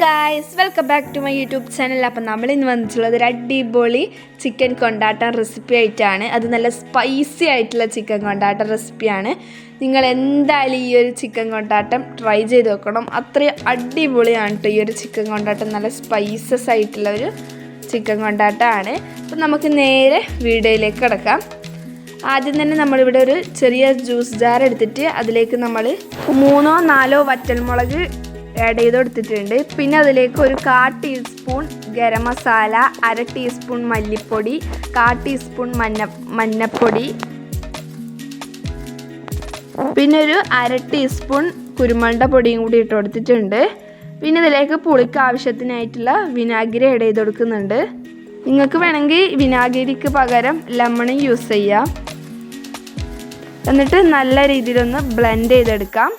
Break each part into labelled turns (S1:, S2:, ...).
S1: Guys welcome back to my YouTube channel അപ്പം നമ്മൾ ഇന്ന് വന്നിട്ടുള്ളത് ഒരു അടിപൊളി ചിക്കൻ കൊണ്ടാട്ടം റെസിപ്പി ആയിട്ടാണ്. അത് നല്ല സ്പൈസി ആയിട്ടുള്ള ചിക്കൻ കൊണ്ടാട്ടം റെസിപ്പിയാണ് നിങ്ങൾ എന്തായാലും ഈ ഒരു ചിക്കൻ കൊണ്ടാട്ടം ട്രൈ ചെയ്ത് നോക്കണം. അത്രയും അടിപൊളിയാണ് കേട്ടോ ഈ ഒരു ചിക്കൻ കൊണ്ടാട്ടം. നല്ല സ്പൈസസ് ആയിട്ടുള്ള ഒരു ചിക്കൻ കൊണ്ടാട്ടമാണ്. അപ്പം നമുക്ക് നേരെ വീഡിയോയിലേക്ക് കിടക്കാം. ആദ്യം തന്നെ നമ്മളിവിടെ ഒരു ചെറിയ ജ്യൂസ് ജാർ എടുത്തിട്ട് അതിലേക്ക് നമ്മൾ മൂന്നോ നാലോ വറ്റൽമുളക് ആഡ് ചെയ്ത് കൊടുത്തിട്ടുണ്ട് പിന്നെ അതിലേക്ക് ഒരു കാ ടീസ്പൂൺ ഗരം മസാല അര ടീസ്പൂൺ മല്ലിപ്പൊടി കാ ടീസ്പൂൺ മഞ്ഞ മഞ്ഞപ്പൊടി. പിന്നെ ഒരു അര ടീസ്പൂൺ കുരുമുളക് പൊടിയും കൂടി ഇട്ട് കൊടുത്തിട്ടുണ്ട്. പിന്നെ ഇതിലേക്ക് പുളിക്ക് ആവശ്യത്തിനായിട്ടുള്ള വിനാഗിരി ആഡ് ചെയ്ത് കൊടുക്കുന്നുണ്ട് നിങ്ങൾക്ക് വേണമെങ്കിൽ വിനാഗിരിക്ക് പകരം ലെമണും യൂസ് ചെയ്യാം. എന്നിട്ട് നല്ല രീതിയിലൊന്ന് ബ്ലെൻഡ് ചെയ്തെടുക്കാം.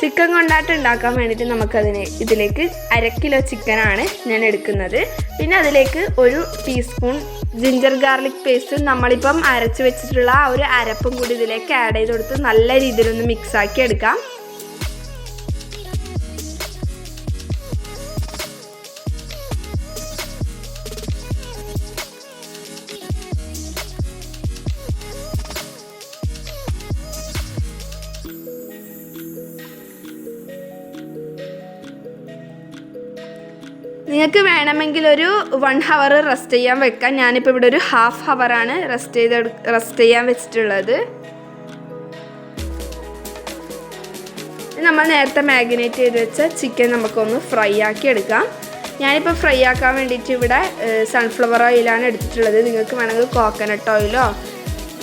S1: ചിക്കൻ കൊണ്ടാട്ടം ഉണ്ടാക്കാൻ വേണ്ടിയിട്ട് നമുക്കതിന് ഇതിലേക്ക് അര കിലോ ചിക്കനാണ് ഞാൻ എടുക്കുന്നത്. പിന്നെ അതിലേക്ക് ഒരു ടീസ്പൂൺ ജിഞ്ചർ ഗാർലിക് പേസ്റ്റും നമ്മളിപ്പം അരച്ച് വെച്ചിട്ടുള്ള ആ ഒരു അരപ്പും കൂടി ഇതിലേക്ക് ആഡ് ചെയ്ത് കൊടുത്ത് നല്ല രീതിയിലൊന്ന് മിക്സാക്കി എടുക്കാം. നിങ്ങൾക്ക് വേണമെങ്കിൽ ഒരു വൺ ഹവർ റെസ്റ്റ് ചെയ്യാൻ വെക്കാം. ഞാനിപ്പോൾ ഇവിടെ ഒരു ഹാഫ് ഹവറാണ് റെസ്റ്റ് ചെയ്ത് റെസ്റ്റ് ചെയ്യാൻ വെച്ചിട്ടുള്ളത്. നമ്മൾ നേരത്തെ മാഗ്നേറ്റ് ചെയ്ത് വെച്ച ചിക്കൻ നമുക്കൊന്ന് ഫ്രൈ ആക്കി എടുക്കാം. ഞാനിപ്പോൾ ഫ്രൈ ആക്കാൻ വേണ്ടിയിട്ട് ഇവിടെ സൺഫ്ലവർ ഓയിലാണ് എടുത്തിട്ടുള്ളത്. നിങ്ങൾക്ക് വേണമെങ്കിൽ കോക്കനട്ട് ഓയിലോ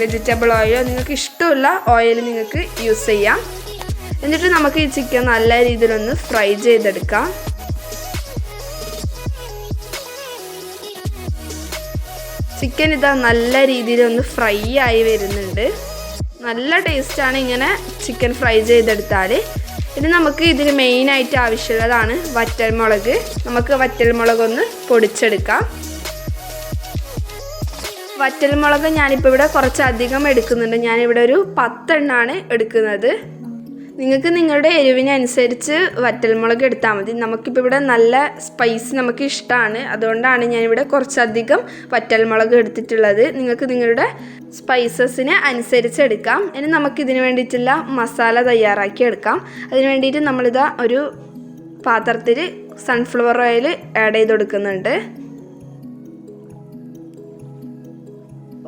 S1: വെജിറ്റബിൾ ഓയിലോ നിങ്ങൾക്ക് ഇഷ്ടമുള്ള ഓയിൽ നിങ്ങൾക്ക് യൂസ് ചെയ്യാം. എന്നിട്ട് നമുക്ക് ഈ ചിക്കൻ നല്ല രീതിയിലൊന്ന് ഫ്രൈ ചെയ്തെടുക്കാം. ചിക്കൻ ഇതാ നല്ല രീതിയിൽ ഒന്ന് ഫ്രൈ ആയി വരുന്നുണ്ട്. നല്ല ടേസ്റ്റാണ് ഇങ്ങനെ ചിക്കൻ ഫ്രൈ ചെയ്തെടുത്താൽ. ഇനി നമുക്ക് ഇതിന് മെയിനായിട്ട് ആവശ്യമുള്ളതാണ് വറ്റൽമുളക്. നമുക്ക് വറ്റൽമുളക് ഒന്ന് പൊടിച്ചെടുക്കാം. വറ്റൽമുളക് ഞാനിപ്പോൾ ഇവിടെ കുറച്ചധികം എടുക്കുന്നുണ്ട്. ഞാനിവിടെ ഒരു പത്തെണ്ണാണ് എടുക്കുന്നത്. നിങ്ങൾക്ക് നിങ്ങളുടെ എരിവിനനുസരിച്ച് വറ്റൽമുളക് എടുത്താൽ മതി. നമുക്കിപ്പോൾ ഇവിടെ നല്ല സ്പൈസ് നമുക്ക് ഇഷ്ടമാണ് അതുകൊണ്ടാണ് ഞാനിവിടെ കുറച്ചധികം വറ്റൽമുളക് എടുത്തിട്ടുള്ളത്. നിങ്ങൾക്ക് നിങ്ങളുടെ സ്പൈസസിന് അനുസരിച്ച് എടുക്കാം. ഇനി നമുക്കിതിന് വേണ്ടിയിട്ടുള്ള മസാല തയ്യാറാക്കി എടുക്കാം. അതിന് വേണ്ടിയിട്ട് നമ്മളിതാ ഒരു പാത്രത്തിൽ സൺഫ്ലവർ ഓയിൽ ആഡ് ചെയ്ത് കൊടുക്കുന്നുണ്ട്.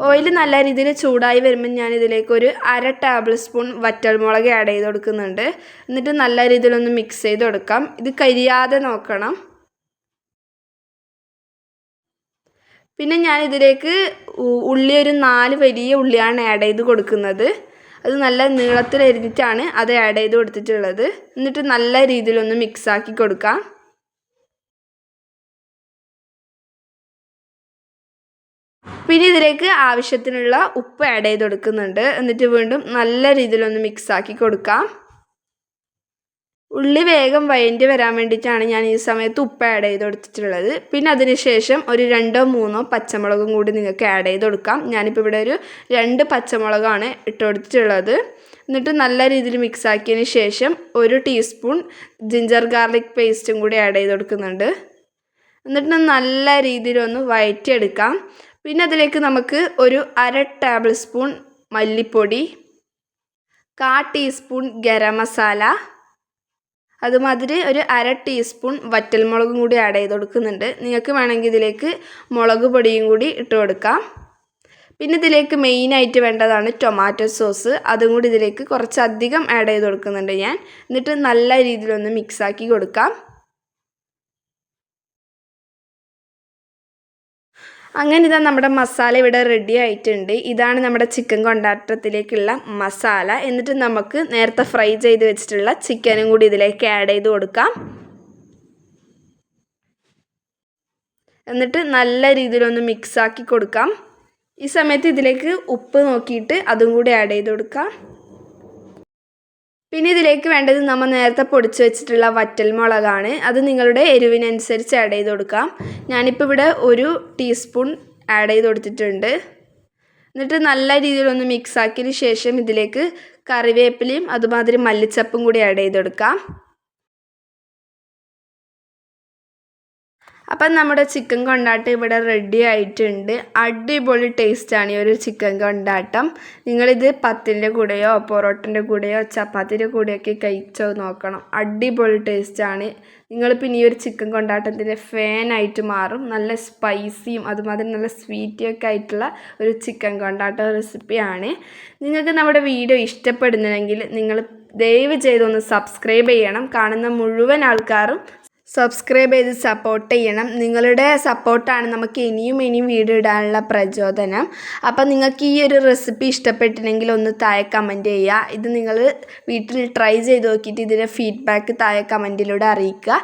S1: ഓയിൽ നല്ല രീതിയിൽ ചൂടായി വരുമ്പോൾ ഞാൻ ഇതിലേക്ക് ഒരു അര ടേബിൾ സ്പൂൺ വറ്റൽമുളക് ആഡ് ചെയ്ത് കൊടുക്കുന്നുണ്ട്. എന്നിട്ട് നല്ല രീതിയിലൊന്ന് മിക്സ് ചെയ്ത് കൊടുക്കാം. ഇത് കരിയാതെ നോക്കണം. പിന്നെ ഞാൻ ഇതിലേക്ക് ഉള്ളി ഒരു നാല് വലിയ ഉള്ളിയാണ് ആഡ് ചെയ്ത് കൊടുക്കുന്നത്. അത് നല്ല നീളത്തിൽ എരിഞ്ഞിട്ടാണ് അത് ആഡ് ചെയ്ത് കൊടുത്തിട്ടുള്ളത്. എന്നിട്ട് നല്ല രീതിയിലൊന്ന് മിക്സാക്കി കൊടുക്കാം. പിന്നെ ഇതിലേക്ക് ആവശ്യത്തിനുള്ള ഉപ്പ് ആഡ് ചെയ്ത് കൊടുക്കുന്നുണ്ട് എന്നിട്ട് വീണ്ടും നല്ല രീതിയിലൊന്ന് മിക്സാക്കി കൊടുക്കാം. ഉള്ളി വേഗം വയറ്റി വരാൻ വേണ്ടിയിട്ടാണ് ഞാൻ ഈ സമയത്ത് ഉപ്പ് ആഡ് ചെയ്ത് കൊടുത്തിട്ടുള്ളത് പിന്നെ അതിനുശേഷം ഒരു രണ്ടോ മൂന്നോ പച്ചമുളകും കൂടി നിങ്ങൾക്ക് ആഡ് ചെയ്ത് കൊടുക്കാം ഞാനിപ്പോൾ ഇവിടെ ഒരു രണ്ട് പച്ചമുളകാണ് ഇട്ട് കൊടുത്തിട്ടുള്ളത് എന്നിട്ട് നല്ല രീതിയിൽ മിക്സ് ആക്കിയതിന് ശേഷം ഒരു ടീസ്പൂൺ ജിഞ്ചർ ഗാർലിക് പേസ്റ്റും കൂടി ആഡ് ചെയ്ത് കൊടുക്കുന്നുണ്ട് എന്നിട്ട് നല്ല രീതിയിലൊന്ന് വയറ്റിയെടുക്കാം. പിന്നെ അതിലേക്ക് നമുക്ക് ഒരു അര ടേബിൾ സ്പൂൺ മല്ലിപ്പൊടി കാ ടീസ്പൂൺ ഗരം മസാല അതുമാതിരി ഒരു അര ടീസ്പൂൺ വറ്റൽമുളകും കൂടി ആഡ് ചെയ്ത് കൊടുക്കുന്നുണ്ട്. നിങ്ങൾക്ക് വേണമെങ്കിൽ ഇതിലേക്ക് മുളക് പൊടിയും കൂടി ഇട്ട് കൊടുക്കാം. പിന്നെ ഇതിലേക്ക് മെയിനായിട്ട് വേണ്ടതാണ് ടൊമാറ്റോ സോസ് അതും കൂടി ഇതിലേക്ക് കുറച്ചധികം ആഡ് ചെയ്ത് കൊടുക്കുന്നുണ്ട് ഞാൻ. എന്നിട്ട് നല്ല രീതിയിലൊന്ന് മിക്സാക്കി കൊടുക്കാം. അങ്ങനെ ഇതാ നമ്മുടെ മസാല ഇവിടെ റെഡി ആയിട്ടുണ്ട്. ഇതാണ് നമ്മുടെ ചിക്കൻ കൊണ്ടാട്ടത്തിലേക്കുള്ള മസാല. എന്നിട്ട് നമുക്ക് നേരത്തെ ഫ്രൈ ചെയ്ത് വെച്ചിട്ടുള്ള ചിക്കനും കൂടി ഇതിലേക്ക് ആഡ് ചെയ്ത് കൊടുക്കാം. എന്നിട്ട് നല്ല രീതിയിലൊന്ന് മിക്സാക്കി കൊടുക്കാം. ഈ സമയത്ത് ഇതിലേക്ക് ഉപ്പ് നോക്കിയിട്ട് അതും കൂടി ആഡ് ചെയ്ത് കൊടുക്കാം. പിന്നെ ഇതിലേക്ക് വേണ്ടത് നമ്മൾ നേരത്തെ പൊടിച്ച് വെച്ചിട്ടുള്ള വറ്റൽ മുളകാണ്. അത് നിങ്ങളുടെ എരിവിനനുസരിച്ച് ആഡ് ചെയ്ത് കൊടുക്കാം. ഞാനിപ്പോൾ ഇവിടെ ഒരു ടീസ്പൂൺ ആഡ് ചെയ്ത് കൊടുത്തിട്ടുണ്ട്. എന്നിട്ട് നല്ല രീതിയിലൊന്ന് മിക്സ് ആക്കിയതിന് ശേഷം ഇതിലേക്ക് കറിവേപ്പിലയും അതുമാതിരി മല്ലിച്ചപ്പും കൂടി ആഡ് ചെയ്ത് കൊടുക്കാം. അപ്പം നമ്മുടെ ചിക്കൻ കൊണ്ടാട്ടം ഇവിടെ റെഡി ആയിട്ടുണ്ട്. അടിപൊളി ടേസ്റ്റാണ് ഈ ഒരു ചിക്കൻ കൊണ്ടാട്ടം. നിങ്ങളിത് പത്തിന്റെ കൂടെയോ പൊറോട്ടന്റെ കൂടെയോ ചപ്പാത്തിന്റെ കൂടെയൊക്കെ കഴിച്ചോ നോക്കണം. അടിപൊളി ടേസ്റ്റാണ് നിങ്ങൾ പിന്നെ ഈ ഒരു ചിക്കൻ കൊണ്ടാട്ടത്തിന്റെ ഫാനായിട്ട് മാറും. നല്ല സ്പൈസിയും അതുമാതിരി നല്ല സ്വീറ്റിയൊക്കെ ആയിട്ടുള്ള ഒരു ചിക്കൻ കൊണ്ടാട്ട റെസിപ്പിയാണ് നിങ്ങൾക്ക് നമ്മുടെ വീഡിയോ ഇഷ്ടപ്പെടുന്നുണ്ടെങ്കിൽ നിങ്ങൾ ദയവ് ചെയ്തൊന്ന് സബ്സ്ക്രൈബ് ചെയ്യണം. കാണുന്ന മുഴുവൻ ആൾക്കാരും സബ്സ്ക്രൈബ് ചെയ്ത് സപ്പോർട്ട് ചെയ്യണം. നിങ്ങളുടെ സപ്പോർട്ടാണ് നമുക്ക് ഇനിയും ഇനിയും വീഡിയോ ഇടാനുള്ള പ്രചോദനം. അപ്പം നിങ്ങൾക്ക് ഈ ഒരു റെസിപ്പി ഇഷ്ടപ്പെട്ടില്ലെങ്കിൽ ഒന്ന് താഴെ കമന്റ് ചെയ്യുക. ഇത് നിങ്ങൾ വീട്ടിൽ ട്രൈ ചെയ്ത് നോക്കിയിട്ട് ഇതിന്റെ ഫീഡ്ബാക്ക് താഴെ കമന്റിലൂടെ അറിയിക്കുക.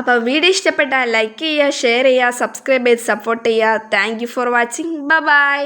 S1: അപ്പോൾ വീഡിയോ ഇഷ്ടപ്പെട്ടാൽ ലൈക്ക് ചെയ്യുക ഷെയർ ചെയ്യുക സബ്സ്ക്രൈബ് ചെയ്ത് സപ്പോർട്ട് ചെയ്യുക. Thank for watching bye